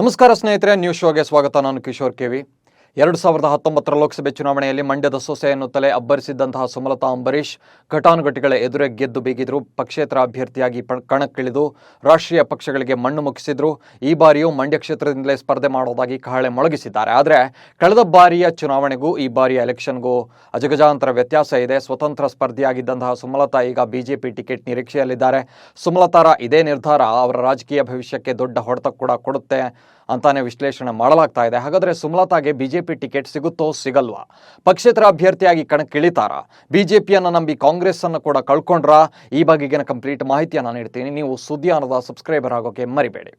ನಮಸ್ಕಾರ ಸ್ನೇಹಿತರೆ ನ್ಯೂಸ್ ಶೋಗೆ ಸ್ವಾಗತ. ನಾನು ಕಿಶೋರ್ ಕೆವಿ ಎರಡು ಸಾವಿರದ ಹತ್ತೊಂಬತ್ತರ ಲೋಕಸಭೆ ಚುನಾವಣೆಯಲ್ಲಿ ಮಂಡ್ಯದ ಸೊಸೆ ಎನ್ನುತ್ತಲೇ ಅಬ್ಬರಿಸಿದ್ದಂತಹ ಸುಮಲತಾ ಅಂಬರೀಶ್ ಘಟಾನುಘಟಿಗಳ ಎದುರೇ ಗೆದ್ದು ಬೀಗಿದ್ರು. ಪಕ್ಷೇತರ ಅಭ್ಯರ್ಥಿಯಾಗಿ ಕಣಕ್ಕಿಳಿದು ರಾಷ್ಟ್ರೀಯ ಪಕ್ಷಗಳಿಗೆ ಮಣ್ಣು ಮುಗಿಸಿದ್ರು. ಈ ಬಾರಿಯೂ ಮಂಡ್ಯ ಕ್ಷೇತ್ರದಿಂದಲೇ ಸ್ಪರ್ಧೆ ಮಾಡೋದಾಗಿ ಕಹಳೆ ಮೊಳಗಿಸಿದ್ದಾರೆ. ಆದರೆ ಕಳೆದ ಬಾರಿಯ ಚುನಾವಣೆಗೂ ಈ ಬಾರಿಯ ಎಲೆಕ್ಷನ್ಗೂ ಅಜಗಜಾಂತರ ವ್ಯತ್ಯಾಸ ಇದೆ. ಸ್ವತಂತ್ರ ಸ್ಪರ್ಧಿಯಾಗಿದ್ದಂತಹ ಸುಮಲತಾ ಈಗ ಬಿಜೆಪಿ ಟಿಕೆಟ್ ನಿರೀಕ್ಷೆಯಲ್ಲಿದ್ದಾರೆ. ಸುಮಲತಾರ ಇದೇ ನಿರ್ಧಾರ. ಅವರ ರಾಜಕೀಯ ಭವಿಷ್ಯಕ್ಕೆ ದೊಡ್ಡ ಹೊಡೆತ ಕೂಡ ಕೊಡುತ್ತೆ. ಅಂತಾನೆ ವಿಶ್ಲೇಷಣೆ ಮಾಡಲಾಗ್ತಾ ಇದೆ. ಹಾಗಾದ್ರೆ ಸುಮಲತಾಗೆ ಬಿಜೆಪಿ ಟಿಕೆಟ್ ಸಿಗುತ್ತೋ ಸಿಗಲ್ವಾ? ಪಕ್ಷೇತರ ಅಭ್ಯರ್ಥಿಯಾಗಿ ಕಣಕ್ಕಿಳಿತಾರ ಬಿಜೆಪಿಯನ್ನು ನಂಬಿ ಕಾಂಗ್ರೆಸ್ ಅನ್ನು ಕೂಡ ಕಳ್ಕೊಂಡ್ರ? ಈ ಬಗೆಗಿನ ಕಂಪ್ಲೀಟ್ ಮಾಹಿತಿಯನ್ನು ನೀಡ್ತೀನಿ. ನೀವು ಸುದ್ದಿಯಾನದ ಸಬ್ಸ್ಕ್ರೈಬರ್ ಆಗೋಕೆ ಮರಿಬೇಡಿ.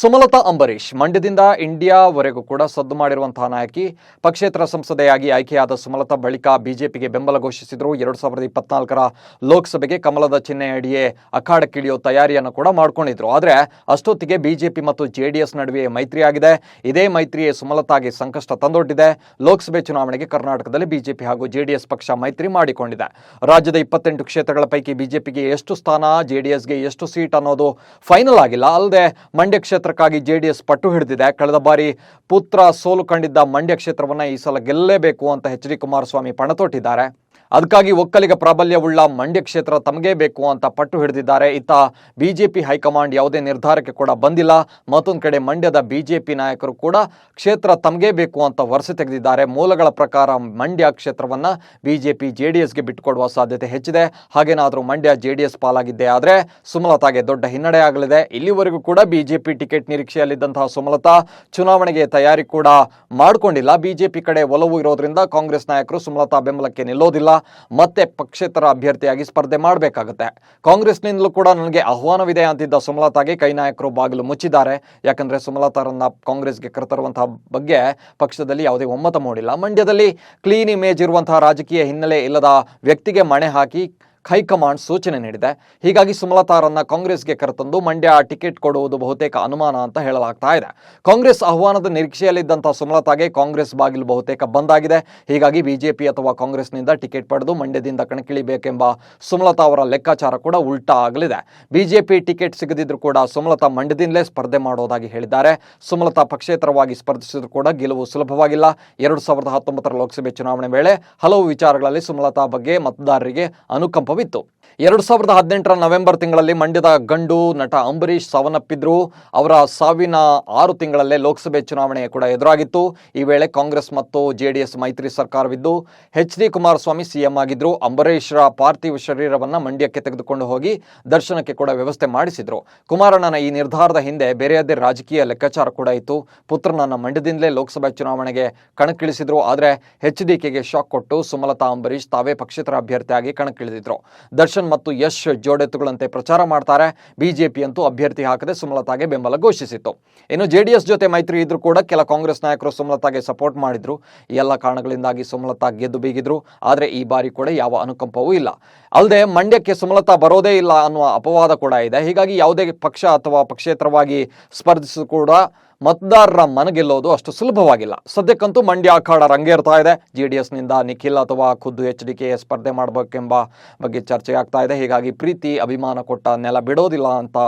ಸುಮಲತಾ ಅಂಬರೀಶ್ ಮಂಡ್ಯದಿಂದ ಇಂಡಿಯಾವರೆಗೂ ಕೂಡ ಸದ್ದು ಮಾಡಿರುವಂತಹ ನಾಯಕಿ. ಪಕ್ಷೇತರ ಸಂಸದೆಯಾಗಿ ಆಯ್ಕೆಯಾದ ಸುಮಲತಾ ಬಳಿಕ ಬಿಜೆಪಿಗೆ ಬೆಂಬಲ ಘೋಷಿಸಿದ್ರು. ಎರಡು ಸಾವಿರದ ಇಪ್ಪತ್ನಾಲ್ಕರ ಲೋಕಸಭೆಗೆ ಕಮಲದ ಚಿಹ್ನೆಯಡಿಯೇ ಅಖಾಡಕ್ಕಿಳಿಯೋ ತಯಾರಿಯನ್ನು ಕೂಡ ಮಾಡ್ಕೊಂಡಿದ್ರು. ಆದರೆ ಅಷ್ಟೊತ್ತಿಗೆ ಬಿಜೆಪಿ ಮತ್ತು ಜೆಡಿಎಸ್ ನಡುವೆ ಮೈತ್ರಿಯಾಗಿದೆ. ಇದೇ ಮೈತ್ರಿಯೇ ಸುಮಲತಾಗೆ ಸಂಕಷ್ಟ ತಂದೊಡ್ಡಿದೆ. ಲೋಕಸಭೆ ಚುನಾವಣೆಗೆ ಕರ್ನಾಟಕದಲ್ಲಿ ಬಿಜೆಪಿ ಹಾಗೂ ಜೆಡಿಎಸ್ ಪಕ್ಷ ಮೈತ್ರಿ ಮಾಡಿಕೊಂಡಿದೆ. ರಾಜ್ಯದ ಇಪ್ಪತ್ತೆಂಟು ಕ್ಷೇತ್ರಗಳ ಪೈಕಿ ಬಿಜೆಪಿಗೆ ಎಷ್ಟು ಸ್ಥಾನ, ಜೆಡಿಎಸ್ಗೆ ಎಷ್ಟು ಸೀಟ್ ಅನ್ನೋದು ಫೈನಲ್ ಆಗಿಲ್ಲ. ಅಲ್ಲದೆ ಮಂಡ್ಯ ಕ್ಷೇತ್ರಕ್ಕಾಗಿ ಜೆಡಿಎಸ್ ಪಟ್ಟು ಹಿಡಿದಿದೆ. ಕಳೆದ ಬಾರಿ ಪುತ್ರ ಸೋಲು ಕಂಡಿದ್ದ ಮಂಡ್ಯ ಕ್ಷೇತ್ರವನ್ನು ಈ ಸಲ ಗೆಲ್ಲಲೇಬೇಕು ಅಂತ ಎಚ್ ಡಿ ಕುಮಾರಸ್ವಾಮಿ ಪಣತೊಟ್ಟಿದ್ದಾರೆ. ಅದಕ್ಕಾಗಿ ಒಕ್ಕಲಿಗ ಪ್ರಾಬಲ್ಯವುಳ್ಳ ಮಂಡ್ಯ ಕ್ಷೇತ್ರ ತಮಗೇ ಬೇಕು ಅಂತ ಪಟ್ಟು ಹಿಡಿದಿದ್ದಾರೆ. ಇತ್ತ ಬಿಜೆಪಿ ಹೈಕಮಾಂಡ್ ಯಾವುದೇ ನಿರ್ಧಾರಕ್ಕೆ ಕೂಡ ಬಂದಿಲ್ಲ. ಮತ್ತೊಂದು ಕಡೆ ಮಂಡ್ಯದ ಬಿಜೆಪಿ ನಾಯಕರು ಕೂಡ ಕ್ಷೇತ್ರ ತಮಗೇ ಬೇಕು ಅಂತ ವರಸೆ ತೆಗೆದಿದ್ದಾರೆ. ಮೂಲಗಳ ಪ್ರಕಾರ ಮಂಡ್ಯ ಕ್ಷೇತ್ರವನ್ನ ಬಿಜೆಪಿ, ಜೆಡಿಎಸ್ಗೆ ಬಿಟ್ಟುಕೊಡುವ ಸಾಧ್ಯತೆ ಹೆಚ್ಚಿದೆ. ಹಾಗೇನಾದರೂ ಮಂಡ್ಯ, ಜೆಡಿಎಸ್ ಪಾಲಾಗಿದ್ದೆ ಆದರೆ ಸುಮಲತಾಗೆ ದೊಡ್ಡ ಹಿನ್ನಡೆ ಆಗಲಿದೆ. ಇಲ್ಲಿವರೆಗೂ ಕೂಡ ಬಿಜೆಪಿ ಟಿಕೆಟ್ ನಿರೀಕ್ಷೆಯಲ್ಲಿದ್ದಂತಹ ಸುಮಲತಾ ಚುನಾವಣೆಗೆ ತಯಾರಿ ಕೂಡ ಮಾಡಿಕೊಂಡಿಲ್ಲ. ಬಿಜೆಪಿ ಕಡೆ ಒಲವು ಇರೋದ್ರಿಂದ ಕಾಂಗ್ರೆಸ್ ನಾಯಕರು ಸುಮಲತಾ ಬೆಂಬಲಕ್ಕೆ ನಿಲ್ಲೋದಿಲ್ಲ. ಮತ್ತೆ ಪಕ್ಷೇತರ ಅಭ್ಯರ್ಥಿಯಾಗಿ ಸ್ಪರ್ಧೆ ಮಾಡಬೇಕಾಗುತ್ತೆ. ಕಾಂಗ್ರೆಸ್ನಿಂದಲೂ ಕೂಡ ನನಗೆ ಆಹ್ವಾನವಿದೆ ಅಂತಿದ್ದ ಸುಮಲತಾಗೆ ಕೈ ನಾಯಕರು ಬಾಗಿಲು ಮುಚ್ಚಿದ್ದಾರೆ. ಯಾಕಂದರೆ ಸುಮಲತಾರನ್ನ ಕಾಂಗ್ರೆಸ್ಗೆ ಕರೆತರುವಂತಹ ಬಗ್ಗೆ ಪಕ್ಷದಲ್ಲಿ ಯಾವುದೇ ಒಮ್ಮತ ಮೂಡಿಲ್ಲ. ಮಂಡ್ಯದಲ್ಲಿ ಕ್ಲೀನ್ ಇಮೇಜ್ ಇರುವಂತಹ ರಾಜಕೀಯ ಹಿನ್ನೆಲೆ ಇಲ್ಲದ ವ್ಯಕ್ತಿಗೆ ಮಣೆ ಹಾಕಿ ಹೈಕಮಾಂಡ್ ಸೂಚನೆ ನೀಡಿದೆ. ಹೀಗಾಗಿ ಸುಮಲತಾರನ್ನ ಕಾಂಗ್ರೆಸ್ಗೆ ಕರೆತಂದು ಮಂಡ್ಯ ಟಿಕೆಟ್ ಕೊಡುವುದು ಬಹುತೇಕ ಅನುಮಾನ ಅಂತ ಹೇಳಲಾಗ್ತಾ ಇದೆ. ಕಾಂಗ್ರೆಸ್ ಆಹ್ವಾನದ ನಿರೀಕ್ಷೆಯಲ್ಲಿದ್ದಂತಹ ಸುಮಲತಾಗೆ ಕಾಂಗ್ರೆಸ್ ಬಾಗಿಲು ಬಹುತೇಕ ಬಂದಾಗಿದೆ. ಹೀಗಾಗಿ ಬಿಜೆಪಿ ಅಥವಾ ಕಾಂಗ್ರೆಸ್ನಿಂದ ಟಿಕೆಟ್ ಪಡೆದು ಮಂಡ್ಯದಿಂದ ಕಣಕ್ಕಿಳಿಬೇಕೆಂಬ ಸುಮಲತಾ ಅವರ ಲೆಕ್ಕಾಚಾರ ಕೂಡ ಉಲ್ಟಾ ಆಗಲಿದೆ. ಬಿಜೆಪಿ ಟಿಕೆಟ್ ಸಿಗದಿದ್ರು ಕೂಡ ಸುಮಲತಾ ಮಂಡ್ಯದಿಂದಲೇ ಸ್ಪರ್ಧೆ ಮಾಡೋದಾಗಿ ಹೇಳಿದ್ದಾರೆ. ಸುಮಲತಾ ಪಕ್ಷೇತರವಾಗಿ ಸ್ಪರ್ಧಿಸಿದ್ರು ಕೂಡ ಗೆಲುವು ಸುಲಭವಾಗಿಲ್ಲ. ಎರಡು ಸಾವಿರದ ಹತ್ತೊಂಬತ್ತರ ಲೋಕಸಭೆ ಚುನಾವಣೆ ವೇಳೆ ಹಲವು ವಿಚಾರಗಳಲ್ಲಿ ಸುಮಲತಾ ಬಗ್ಗೆ ಮತದಾರರಿಗೆ ಅನುಕಂಪವಿತ್ತು ಎರಡು ಸಾವಿರದ ಹದಿನೆಂಟರ ನವೆಂಬರ್ ತಿಂಗಳಲ್ಲಿ ಮಂಡ್ಯದ ಗಂಡು ನಟ ಅಂಬರೀಶ್ ಸಾವನ್ನಪ್ಪಿದ್ರು. ಅವರ ಸಾವಿನ ಆರು ತಿಂಗಳಲ್ಲೇ ಲೋಕಸಭೆ ಚುನಾವಣೆ ಕೂಡ ಎದುರಾಗಿತ್ತು. ಈ ವೇಳೆ ಕಾಂಗ್ರೆಸ್ ಮತ್ತು ಜೆಡಿಎಸ್ ಮೈತ್ರಿ ಸರ್ಕಾರವಿದ್ದು, ಎಚ್ ಡಿ ಕುಮಾರಸ್ವಾಮಿ ಸಿಎಂ ಆಗಿದ್ರು. ಅಂಬರೀಷ್ರ ಪಾರ್ಥಿವ ಶರೀರವನ್ನು ಮಂಡ್ಯಕ್ಕೆ ತೆಗೆದುಕೊಂಡು ಹೋಗಿ ದರ್ಶನಕ್ಕೆ ಕೂಡ ವ್ಯವಸ್ಥೆ ಮಾಡಿಸಿದ್ರು. ಕುಮಾರಣ್ಣನ ಈ ನಿರ್ಧಾರದ ಹಿಂದೆ ಬೇರೆಯದೇ ರಾಜಕೀಯ ಲೆಕ್ಕಾಚಾರ ಕೂಡ ಇತ್ತು. ಪುತ್ರನನ್ನ ಮಂಡ್ಯದಿಂದಲೇ ಲೋಕಸಭೆ ಚುನಾವಣೆಗೆ ಕಣಕ್ಕಿಳಿಸಿದ್ರು. ಆದರೆ ಎಚ್ ಡಿಕೆಗೆ ಶಾಕ್ ಕೊಟ್ಟು ಸುಮಲತಾ ಅಂಬರೀಶ್ ತಾವೇ ಪಕ್ಷೇತರ ಅಭ್ಯರ್ಥಿಯಾಗಿ ಕಣಕ್ಕಿಳಿದಿದ್ರು. ದರ್ಶನ್ ಮತ್ತು ಯಶ್ ಜೋಡೆತ್ತುಗಳಂತೆ ಪ್ರಚಾರ ಮಾಡ್ತಾರೆ. ಬಿಜೆಪಿ ಅಂತೂ ಅಭ್ಯರ್ಥಿ ಹಾಕದೆ ಸುಮಲತಾಗೆ ಬೆಂಬಲ ಘೋಷಿಸಿತ್ತು. ಇನ್ನು ಜೆಡಿಎಸ್ ಜೊತೆ ಮೈತ್ರಿ ಇದ್ರೂ ಕೂಡ ಕೆಲ ಕಾಂಗ್ರೆಸ್ ನಾಯಕರು ಸುಮಲತಾಗೆ ಸಪೋರ್ಟ್ ಮಾಡಿದ್ರು. ಎಲ್ಲ ಕಾರಣಗಳಿಂದಾಗಿ ಸುಮಲತಾ ಗೆದ್ದು ಬೀಗಿದ್ರು. ಆದರೆ ಈ ಬಾರಿ ಕೂಡ ಯಾವ ಅನುಕಂಪವೂ ಇಲ್ಲ. ಅಲ್ಲದೆ ಮಂಡ್ಯಕ್ಕೆ ಸುಮಲತಾ ಬರೋದೇ ಇಲ್ಲ ಅನ್ನುವ ಅಪವಾದ ಕೂಡ ಇದೆ. ಹೀಗಾಗಿ ಯಾವುದೇ ಪಕ್ಷ ಅಥವಾ ಪಕ್ಷೇತರವಾಗಿ ಸ್ಪರ್ಧಿಸು ಕೂಡ ಮತದಾರರ ಮನಗೆಲ್ಲೋದು ಅಷ್ಟು ಸುಲಭವಾಗಿಲ್ಲ. ಸದ್ಯಕ್ಕಂತೂ ಮಂಡ್ಯ ಅಖಾಡ ರಂಗೇರ್ತಾ ಇದೆ. ಜೆ ಡಿ ಎಸ್ನಿಂದ ನಿಖಿಲ್ ಅಥವಾ ಖುದ್ದು ಎಚ್ ಡಿ ಕೆ ಸ್ಪರ್ಧೆ ಮಾಡಬೇಕೆಂಬ ಬಗ್ಗೆ ಚರ್ಚೆ ಆಗ್ತಾ ಇದೆ. ಹೀಗಾಗಿ ಪ್ರೀತಿ, ಅಭಿಮಾನ ಕೊಟ್ಟ ನೆಲ ಬಿಡೋದಿಲ್ಲ ಅಂತ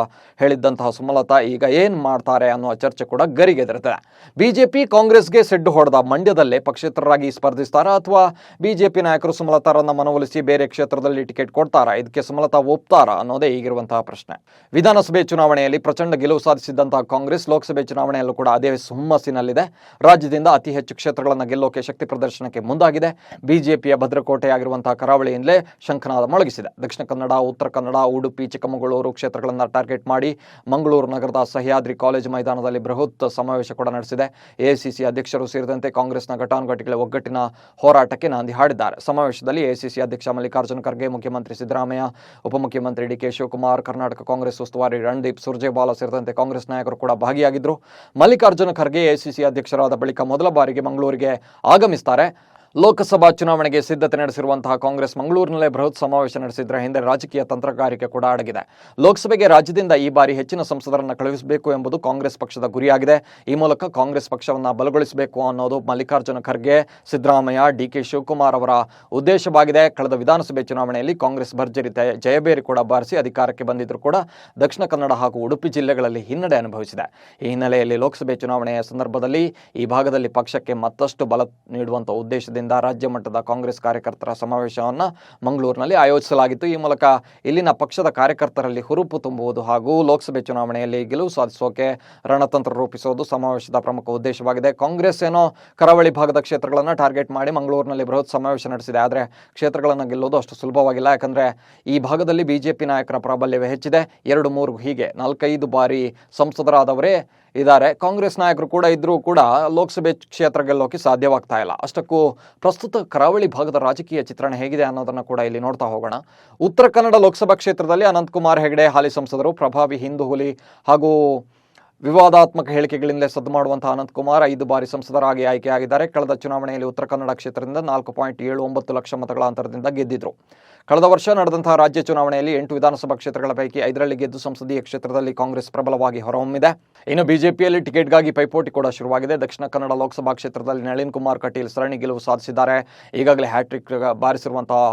ಹೇಳಿದ್ದಂತಹ ಸುಮಲತಾ ಈಗ ಏನು ಮಾಡ್ತಾರೆ ಅನ್ನುವ ಚರ್ಚೆ ಕೂಡ ಗರಿಗೆದರುತ್ತದೆ ಬಿಜೆಪಿ ಕಾಂಗ್ರೆಸ್ಗೆ ಸೆಡ್ಡು ಹೊಡೆದ ಮಂಡ್ಯದಲ್ಲೇ ಪಕ್ಷೇತರರಾಗಿ ಸ್ಪರ್ಧಿಸ್ತಾರಾ ಅಥವಾ ಬಿಜೆಪಿ ನಾಯಕರು ಸುಮಲತಾರನ್ನ ಮನವೊಲಿಸಿ ಬೇರೆ ಕ್ಷೇತ್ರದಲ್ಲಿ ಟಿಕೆಟ್ ಕೊಡ್ತಾರಾ? ಇದಕ್ಕೆ ಸುಮಲತಾ ಒಪ್ತಾರಾ ಅನ್ನೋದೇ ಈಗಿರುವಂತಹ ಪ್ರಶ್ನೆ. ವಿಧಾನಸಭೆ ಚುನಾವಣೆಯಲ್ಲಿ ಪ್ರಚಂಡ ಗೆಲುವು ಸಾಧಿಸಿದ್ದಂತಹ ಕಾಂಗ್ರೆಸ್ ಲೋಕಸಭೆ ಚುನಾವಣೆಯಲ್ಲೂ ಕೂಡ ಅದೇ ಹುಮ್ಮಸ್ಸಿನಲ್ಲಿದೆ. ರಾಜ್ಯದಿಂದ ಅತಿ ಹೆಚ್ಚು ಕ್ಷೇತ್ರಗಳನ್ನು ಗೆಲ್ಲೋಕೆ ಶಕ್ತಿ ಪ್ರದರ್ಶನಕ್ಕೆ ಮುಂದಾಗಿದೆ. ಬಿಜೆಪಿಯ ಭದ್ರಕೋಟೆಯಾಗಿರುವಂತಹ ಕರಾವಳಿಯಿಂದಲೇ ಶಂಖನಾದ ಮೊಳಗಿಸಿದೆ. ದಕ್ಷಿಣ ಕನ್ನಡ, ಉತ್ತರ ಕನ್ನಡ, ಉಡುಪಿ, ಚಿಕ್ಕಮಗಳೂರು ಕ್ಷೇತ್ರಗಳನ್ನು ಟಾರ್ಗೆಟ್ ಮಾಡಿ ಮಂಗಳೂರು ನಗರದ ಸಹ್ಯಾದ್ರಿ ಕಾಲೇಜು ಮೈದಾನದಲ್ಲಿ ಬೃಹತ್ ಸಮಾವೇಶ ಕೂಡ ನಡೆಸಿದೆ. ಎಐಸಿಸಿ ಅಧ್ಯಕ್ಷರು ಸೇರಿದಂತೆ ಕಾಂಗ್ರೆಸ್ನ ಘಟಾನುಘಟಿಗಳ ಒಗ್ಗಟ್ಟಿನ ಹೋರಾಟಕ್ಕೆ ನಾಂದಿ ಹಾಡಿದ್ದಾರೆ. ಸಮಾವೇಶದಲ್ಲಿ ಎಐಸಿಸಿ ಅಧ್ಯಕ್ಷ ಮಲ್ಲಿಕಾರ್ಜುನ ಖರ್ಗೆ, ಮುಖ್ಯಮಂತ್ರಿ ಸಿದ್ದರಾಮಯ್ಯ, ಉಪಮುಖ್ಯಮಂತ್ರಿ D K Shivakumar, Karnataka Congress ಉಸ್ತುವಾರಿ ರಣದೀಪ್ ಸುರ್ಜೇವಾಲಾ ಸೇರಿದಂತೆ ಕಾಂಗ್ರೆಸ್ ನಾಯಕರು ಕೂಡ ಭಾಗಿಯಾಗಿದ್ದರು ಮಲ್ಲಿಕಾರ್ಜುನ ಖರ್ಗೆ ಎಐಸಿಸಿ ಅಧ್ಯಕ್ಷರಾದ ಬಳಿಕ ಮೊದಲ ಬಾರಿಗೆ ಮಂಗಳೂರಿಗೆ ಆಗಮಿಸ್ತಾರೆ. ಲೋಕಸಭಾ ಚುನಾವಣೆಗೆ ಸಿದ್ಧತೆ ನಡೆಸಿರುವಂತಹ ಕಾಂಗ್ರೆಸ್ ಮಂಗಳೂರಿನಲ್ಲೇ ಬೃಹತ್ ಸಮಾವೇಶ ನಡೆಸಿದ್ರೆ ಹಿಂದೆ ರಾಜಕೀಯ ತಂತ್ರಗಾರಿಕೆ ಕೂಡ ಅಡಗಿದೆ. ಲೋಕಸಭೆಗೆ ರಾಜ್ಯದಿಂದ ಈ ಬಾರಿ ಹೆಚ್ಚಿನ ಸಂಸದರನ್ನು ಕಳುಹಿಸಬೇಕು ಎಂಬುದು ಕಾಂಗ್ರೆಸ್ ಪಕ್ಷದ ಗುರಿಯಾಗಿದೆ. ಈ ಮೂಲಕ ಕಾಂಗ್ರೆಸ್ ಪಕ್ಷವನ್ನು ಬಲಗೊಳಿಸಬೇಕು ಅನ್ನೋದು ಮಲ್ಲಿಕಾರ್ಜುನ ಖರ್ಗೆ, ಸಿದ್ದರಾಮಯ್ಯ, ಡಿ ಕೆ ಶಿವಕುಮಾರ್ ಅವರ ಉದ್ದೇಶವಾಗಿದೆ. ಕಳೆದ ವಿಧಾನಸಭೆ ಚುನಾವಣೆಯಲ್ಲಿ ಕಾಂಗ್ರೆಸ್ ಭರ್ಜರಿ ಜಯಬೇರಿ ಕೂಡ ಬಾರಿಸಿ ಅಧಿಕಾರಕ್ಕೆ ಬಂದಿದ್ದರೂ ಕೂಡ ದಕ್ಷಿಣ ಕನ್ನಡ ಹಾಗೂ ಉಡುಪಿ ಜಿಲ್ಲೆಗಳಲ್ಲಿ ಹಿನ್ನಡೆ ಅನುಭವಿಸಿದೆ. ಈ ಹಿನ್ನೆಲೆಯಲ್ಲಿ ಲೋಕಸಭೆ ಚುನಾವಣೆಯ ಸಂದರ್ಭದಲ್ಲಿ ಈ ಭಾಗದಲ್ಲಿ ಪಕ್ಷಕ್ಕೆ ಮತ್ತಷ್ಟು ಬಲ ನೀಡುವಂತಹ ಉದ್ದೇಶದಿಂದ ರಾಜ್ಯ ಮಟ್ಟದ ಕಾಂಗ್ರೆಸ್ ಕಾರ್ಯಕರ್ತರ ಸಮಾವೇಶವನ್ನು ಮಂಗಳೂರಿನಲ್ಲಿ ಆಯೋಜಿಸಲಾಗಿತ್ತು. ಈ ಮೂಲಕ ಇಲ್ಲಿನ ಪಕ್ಷದ ಕಾರ್ಯಕರ್ತರಲ್ಲಿ ಹುರುಪು ತುಂಬುವುದು ಹಾಗೂ ಲೋಕಸಭೆ ಚುನಾವಣೆಯಲ್ಲಿ ಗೆಲುವು ಸಾಧಿಸೋಕೆ ರಣತಂತ್ರ ರೂಪಿಸುವುದು ಸಮಾವೇಶದ ಪ್ರಮುಖ ಉದ್ದೇಶವಾಗಿದೆ. ಕಾಂಗ್ರೆಸ್ ಏನೋ ಕರಾವಳಿ ಭಾಗದ ಕ್ಷೇತ್ರಗಳನ್ನು ಟಾರ್ಗೆಟ್ ಮಾಡಿ ಮಂಗಳೂರಿನಲ್ಲಿ ಬೃಹತ್ ಸಮಾವೇಶ ನಡೆಸಿದೆ. ಆದರೆ ಕ್ಷೇತ್ರಗಳನ್ನು ಗೆಲ್ಲೋದು ಅಷ್ಟು ಸುಲಭವಾಗಿಲ್ಲ. ಯಾಕಂದರೆ ಈ ಭಾಗದಲ್ಲಿ ಬಿಜೆಪಿ ನಾಯಕರ ಪ್ರಾಬಲ್ಯವೇ ಹೆಚ್ಚಿದೆ. ಎರಡು ಮೂರು ಹೀಗೆ ನಾಲ್ಕೈದು ಬಾರಿ ಸಂಸದರಾದವರೇ ಇದ್ದಾರೆ. ಕಾಂಗ್ರೆಸ್ ನಾಯಕರು ಕೂಡ ಇದ್ರೂ ಕೂಡ ಲೋಕಸಭೆ ಕ್ಷೇತ್ರ ಗೆಲ್ಲೋಕೆ ಸಾಧ್ಯವಾಗ್ತಾ ಇಲ್ಲ. ಅಷ್ಟಕ್ಕೂ ಪ್ರಸ್ತುತ ಕರಾವಳಿ ಭಾಗದ ರಾಜಕೀಯ ಚಿತ್ರಣ ಹೇಗಿದೆ ಅನ್ನೋದನ್ನು ಕೂಡ ಇಲ್ಲಿ ನೋಡ್ತಾ ಹೋಗೋಣ. ಉತ್ತರ ಕನ್ನಡ ಲೋಕಸಭಾ ಕ್ಷೇತ್ರದಲ್ಲಿ ಅನಂತಕುಮಾರ್ ಹೆಗಡೆ, ಹಾಲಿ ಸಂಸದರು, ಪ್ರಭಾವಿ ಹಿಂದೂ ಹುಲಿ ಹಾಗೂ ವಿವಾದಾತ್ಮಕ ಹೇಳಿಕೆಗಳಿಂದಲೇ ಸದ್ದು ಮಾಡುವಂತಹ ಅನಂತಕುಮಾರ್ ಐದು ಬಾರಿ ಸಂಸದರಾಗಿ ಆಯ್ಕೆಯಾಗಿದ್ದಾರೆ. ಕಳೆದ ಚುನಾವಣೆಯಲ್ಲಿ ಉತ್ತರ ಕನ್ನಡ ಕ್ಷೇತ್ರದಿಂದ ನಾಲ್ಕು ಪಾಯಿಂಟ್ ಏಳು ಒಂಬತ್ತು ಲಕ್ಷ ಮತಗಳ ಅಂತರದಿಂದ ಗೆದ್ದಿದ್ರು. ಕಳೆದ ವರ್ಷ ನಡೆದಂತಹ ರಾಜ್ಯ ಚುನಾವಣೆಯಲ್ಲಿ ಎಂಟು ವಿಧಾನಸಭಾ ಕ್ಷೇತ್ರಗಳ ಪೈಕಿ ಐದರಲ್ಲಿ ಗೆದ್ದು ಸಂಸದೀಯ ಕ್ಷೇತ್ರದಲ್ಲಿ ಕಾಂಗ್ರೆಸ್ ಪ್ರಬಲವಾಗಿ ಹೊರಹೊಮ್ಮಿದೆ. ಇನ್ನು ಬಿಜೆಪಿಯಲ್ಲಿ ಟಿಕೆಟ್ಗಾಗಿ ಪೈಪೋಟಿ ಕೂಡ ಶುರುವಾಗಿದೆ. ದಕ್ಷಿಣ ಕನ್ನಡ ಲೋಕಸಭಾ ಕ್ಷೇತ್ರದಲ್ಲಿ ನಳಿನ್ ಕುಮಾರ್ ಕಟೀಲ್ ಸರಣಿ ಗೆಲುವು ಸಾಧಿಸಿದ್ದಾರೆ. ಈಗಾಗಲೇ ಹ್ಯಾಟ್ರಿಕ್ ಬಾರಿಸಿರುವಂತಹ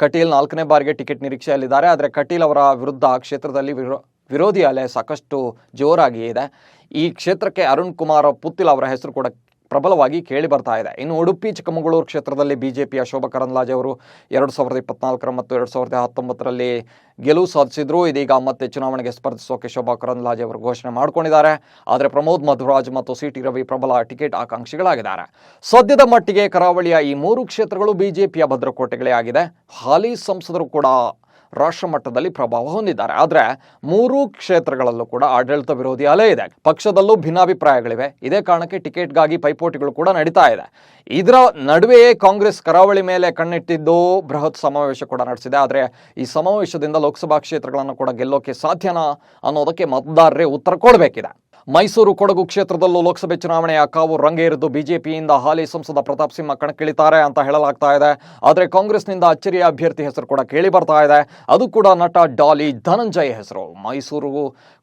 ಕಟೀಲ್ ನಾಲ್ಕನೇ ಬಾರಿಗೆ ಟಿಕೆಟ್ ನಿರೀಕ್ಷೆಯಲ್ಲಿದ್ದಾರೆ. ಆದರೆ ಕಟೀಲ್ ಅವರ ವಿರುದ್ಧ ಕ್ಷೇತ್ರದಲ್ಲಿ ವಿರೋಧಿ ಅಲೆ ಸಾಕಷ್ಟು ಜೋರಾಗಿ ಇದೆ. ಈ ಕ್ಷೇತ್ರಕ್ಕೆ ಅರುಣ್ ಕುಮಾರ್ ಪುತ್ತಿಲ್ ಅವರ ಹೆಸರು ಕೂಡ ಪ್ರಬಲವಾಗಿ ಕೇಳಿ ಬರ್ತಾ ಇದೆ. ಇನ್ನು ಉಡುಪಿ, ಚಿಕ್ಕಮಗಳೂರು ಕ್ಷೇತ್ರದಲ್ಲಿ ಬಿಜೆಪಿಯ ಶೋಭಾ ಕರಂದ್ಲಾಜೆ ಅವರು ಎರಡು ಸಾವಿರದ ಇಪ್ಪತ್ನಾಲ್ಕರ ಮತ್ತು ಎರಡು ಸಾವಿರದ ಹತ್ತೊಂಬತ್ತರಲ್ಲಿ ಗೆಲುವು ಸಾಧಿಸಿದ್ರು. ಇದೀಗ ಮತ್ತೆ ಚುನಾವಣೆಗೆ ಸ್ಪರ್ಧಿಸೋಕೆ ಶೋಭಾ ಕರಂದ್ಲಾಜೆ ಅವರು ಘೋಷಣೆ ಮಾಡಿಕೊಂಡಿದ್ದಾರೆ. ಆದರೆ ಪ್ರಮೋದ್ ಮಧುರಾಜ್ ಮತ್ತು ಸಿ ಟಿ ರವಿ ಪ್ರಬಲ ಟಿಕೆಟ್ ಆಕಾಂಕ್ಷಿಗಳಾಗಿದ್ದಾರೆ. ಸದ್ಯದ ಮಟ್ಟಿಗೆ ಕರಾವಳಿಯ ಈ ಮೂರು ಕ್ಷೇತ್ರಗಳು ಬಿಜೆಪಿಯ ಭದ್ರಕೋಟೆಗಳೇ ಆಗಿದೆ. ಹಾಲಿ ಸಂಸದರು ಕೂಡ ರಾಷ್ಟ್ರ ಮಟ್ಟದಲ್ಲಿ ಪ್ರಭಾವ ಹೊಂದಿದ್ದಾರೆ. ಆದರೆ ಮೂರೂ ಕ್ಷೇತ್ರಗಳಲ್ಲೂ ಕೂಡ ಆಡಳಿತ ವಿರೋಧಿ ಅಲೆ ಇದೆ. ಪಕ್ಷದಲ್ಲೂ ಭಿನ್ನಾಭಿಪ್ರಾಯಗಳಿವೆ. ಇದೇ ಕಾರಣಕ್ಕೆ ಟಿಕೆಟ್ಗಾಗಿ ಪೈಪೋಟಿಗಳು ಕೂಡ ನಡೀತಾ ಇದೆ. ಇದರ ನಡುವೆಯೇ ಕಾಂಗ್ರೆಸ್ ಕರಾವಳಿ ಮೇಲೆ ಕಣ್ಣಿಟ್ಟಿದ್ದು ಬೃಹತ್ ಸಮಾವೇಶ ಕೂಡ ನಡೆಸಿದೆ. ಆದರೆ ಈ ಸಮಾವೇಶದಿಂದ ಲೋಕಸಭಾ ಕ್ಷೇತ್ರಗಳನ್ನು ಕೂಡ ಗೆಲ್ಲೋಕೆ ಸಾಧ್ಯನಾ ಅನ್ನೋದಕ್ಕೆ ಮತದಾರರೇ ಉತ್ತರ ಕೊಡಬೇಕಿದೆ. ಮೈಸೂರು ಕೊಡಗು ಕ್ಷೇತ್ರದಲ್ಲೂ ಲೋಕಸಭೆ ಚುನಾವಣೆಯ ಕಾವು ರಂಗೇರಿದ್ದು ಬಿಜೆಪಿಯಿಂದ ಹಾಲಿ ಸಂಸದ ಪ್ರತಾಪ್ ಸಿಂಹ ಕಣಕ್ಕಿಳಿತಾರೆ ಅಂತ ಹೇಳಲಾಗ್ತಾ ಇದೆ. ಆದರೆ ಕಾಂಗ್ರೆಸ್ನಿಂದ ಅಚ್ಚರಿಯ ಅಭ್ಯರ್ಥಿ ಹೆಸರು ಕೂಡ ಕೇಳಿ ಬರ್ತಾ ಇದೆ. ಅದು ಕೂಡ ನಟ ಡಾಲಿ ಧನಂಜಯ್ ಹೆಸರು. ಮೈಸೂರು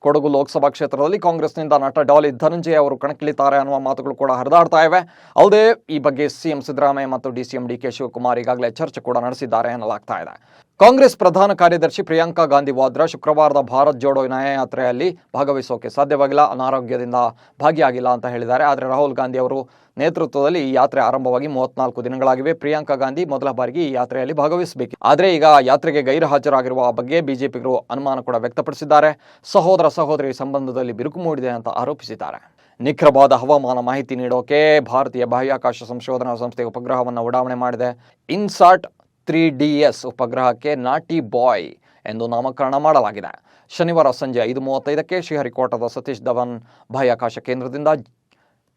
ಕೊಡಗು ಲೋಕಸಭಾ ಕ್ಷೇತ್ರದಲ್ಲಿ ಕಾಂಗ್ರೆಸ್ನಿಂದ ನಟ ಡಾಲಿ ಧನಂಜಯ್ ಅವರು ಕಣಕ್ಕಿಳಿತಾರೆ ಅನ್ನುವ ಮಾತುಗಳು ಕೂಡ ಹರಿದಾಡ್ತಾ ಇವೆ. ಅಲ್ಲದೆ ಈ ಬಗ್ಗೆ ಸಿಎಂ ಸಿದ್ದರಾಮಯ್ಯ ಮತ್ತು ಡಿಸಿಎಂ ಡಿ ಕೆ ಶಿವಕುಮಾರ್ ಈಗಾಗಲೇ ಚರ್ಚೆ ಕೂಡ ನಡೆಸಿದ್ದಾರೆ ಎನ್ನಲಾಗ್ತಾ ಇದೆ. ಕಾಂಗ್ರೆಸ್ ಪ್ರಧಾನ ಕಾರ್ಯದರ್ಶಿ ಪ್ರಿಯಾಂಕಾ ಗಾಂಧಿ ವಾದ್ರಾ ಶುಕ್ರವಾರದ ಭಾರತ್ ಜೋಡೋ ನ್ಯಾಯಯಾತ್ರೆಯಲ್ಲಿ ಭಾಗವಹಿಸೋಕೆ ಸಾಧ್ಯವಾಗಿಲ್ಲ, ಅನಾರೋಗ್ಯದಿಂದ ಭಾಗಿಯಾಗಿಲ್ಲ ಅಂತ ಹೇಳಿದ್ದಾರೆ. ಆದರೆ ರಾಹುಲ್ ಗಾಂಧಿ ಅವರು ನೇತೃತ್ವದಲ್ಲಿ ಈ ಯಾತ್ರೆ ಆರಂಭವಾಗಿ ಮೂವತ್ನಾಲ್ಕು ದಿನಗಳಾಗಿವೆ. ಪ್ರಿಯಾಂಕಾ ಗಾಂಧಿ ಮೊದಲ ಬಾರಿಗೆ ಈ ಯಾತ್ರೆಯಲ್ಲಿ ಭಾಗವಹಿಸಬೇಕು. ಆದರೆ ಈಗ ಯಾತ್ರೆಗೆ ಗೈರು ಹಾಜರಾಗಿರುವ ಬಗ್ಗೆ ಬಿಜೆಪಿಗರು ಅನುಮಾನ ಕೂಡ ವ್ಯಕ್ತಪಡಿಸಿದ್ದಾರೆ. ಸಹೋದರ ಸಹೋದರಿ ಸಂಬಂಧದಲ್ಲಿ ಬಿರುಕು ಮೂಡಿದೆ ಅಂತ ಆರೋಪಿಸಿದ್ದಾರೆ. ನಿಖರವಾದ ಹವಾಮಾನ ಮಾಹಿತಿ ನೀಡೋಕೆ ಭಾರತೀಯ ಬಾಹ್ಯಾಕಾಶ ಸಂಶೋಧನಾ ಸಂಸ್ಥೆ ಉಪಗ್ರಹವನ್ನು ಉಡಾವಣೆ ಮಾಡಿದೆ. ಇನ್ಸಾಟ್ ತ್ರೀ ಡಿ ಎಸ್ ಉಪಗ್ರಹಕ್ಕೆ ನಾಟಿ ಬಾಯ್ ಎಂದು ನಾಮಕರಣ ಮಾಡಲಾಗಿದೆ. ಶನಿವಾರ ಸಂಜೆ ಐದು ಮೂವತ್ತೈದಕ್ಕೆ ಶ್ರೀಹರಿಕೋಟದ ಸತೀಶ್ ಧವನ್ ಬಾಹ್ಯಾಕಾಶ ಕೇಂದ್ರದಿಂದ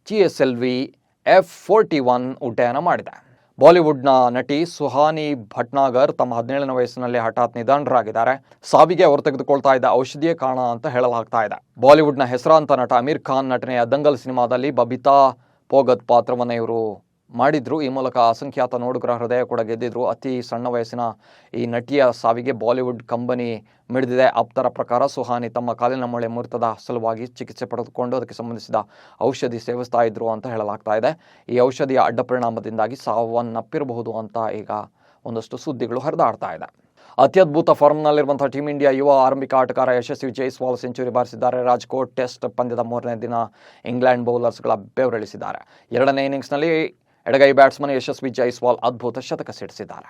G S L V F forty one ಉಡ್ಡಯನ ಮಾಡಿದೆ. ಬಾಲಿವುಡ್ನ ನಟಿ ಸುಹಾನಿ ಭಟ್ನಾಗರ್ ತಮ್ಮ ಹದಿನೇಳನೇ ವಯಸ್ಸಿನಲ್ಲಿ ಹಠಾತ್ ನಿಧನರಾಗಿದ್ದಾರೆ. ಸಾವಿಗೆ ಅವರು ತೆಗೆದುಕೊಳ್ತಾ ಇದ್ದ ಔಷಧಿಯೇ ಕಾರಣ ಅಂತ ಹೇಳಲಾಗ್ತಾ ಇದೆ. ಬಾಲಿವುಡ್ನ ಹೆಸರಾಂತ ನಟ ಅಮೀರ್ ಖಾನ್ ನಟನೆಯ ದಂಗಲ್ ಸಿನಿಮಾದಲ್ಲಿ ಬಬಿತಾ ಪೋಗತ್ ಪಾತ್ರವನ್ನು ಇವರು ಮಾಡಿದ್ರು. ಈ ಮೂಲಕ ಅಸಂಖ್ಯಾತ ನೋಡುಗರ ಹೃದಯ ಕೂಡ ಗೆದ್ದಿದ್ರು. ಅತಿ ಸಣ್ಣ ವಯಸ್ಸಿನ ಈ ನಟಿಯ ಸಾವಿಗೆ ಬಾಲಿವುಡ್ ಕಂಬನಿ ಮಿಡಿದಿದೆ. ಆಪ್ತರ ಪ್ರಕಾರ ಸುಹಾನಿ ತಮ್ಮ ಕಾಲಿನ ಮೊಳೆ ಮುರಿತದ ಸಲುವಾಗಿ ಚಿಕಿತ್ಸೆ ಪಡೆದುಕೊಂಡು ಅದಕ್ಕೆ ಸಂಬಂಧಿಸಿದ ಔಷಧಿ ಸೇವಿಸ್ತಾ ಇದ್ರು ಅಂತ ಹೇಳಲಾಗ್ತಾ ಇದೆ. ಈ ಔಷಧಿಯ ಅಡ್ಡ ಪರಿಣಾಮದಿಂದಾಗಿ ಸಾವನ್ನಪ್ಪಿರಬಹುದು ಅಂತ ಈಗ ಒಂದಷ್ಟು ಸುದ್ದಿಗಳು ಹರಿದಾಡ್ತಾ ಇದೆ. ಅತ್ಯದ್ಭುತ ಫಾರ್ಮ್ನಲ್ಲಿರುವಂತಹ ಟೀಂ ಇಂಡಿಯಾ ಯುವ ಆರಂಭಿಕ ಆಟಗಾರ ಯಶಸ್ವಿ ಜೈಸ್ವಾಲ್ ಸೆಂಚುರಿ ಬಾರಿಸಿದ್ದಾರೆ. ರಾಜ್ಕೋಟ್ ಟೆಸ್ಟ್ ಪಂದ್ಯದ ಮೂರನೇ ದಿನ ಇಂಗ್ಲೆಂಡ್ ಬೌಲರ್ಸ್ಗಳ ಬೆವರಿಳಿಸಿದ್ದಾರೆ. ಎರಡನೇ ಇನ್ನಿಂಗ್ಸ್ನಲ್ಲಿ ಎಡಗೈ ಬ್ಯಾಟ್ಸ್ಮನ್ ಯಶಸ್ವಿ ಜೈಸ್ವಾಲ್ ಅದ್ಭುತ ಶತಕ ಸಿಡಿಸಿದ್ದಾರೆ.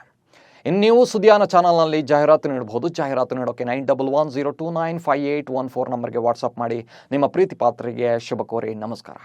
ಇನ್ನು ನೀವು ಸುದಿಯಾನ ಚಾನಲ್ನಲ್ಲಿ ಜಾಹೀರಾತು ನೀಡಬಹುದು. ಜಾಹೀರಾತು ನೀಡೋಕೆ nine double one zero two nine five eight one four ನಂಬರ್ಗೆ ವಾಟ್ಸಪ್ ಮಾಡಿ. ನಿಮ್ಮ ಪ್ರೀತಿ ಪಾತ್ರರಿಗೆ ಶುಭ ಕೋರಿ ನಮಸ್ಕಾರ.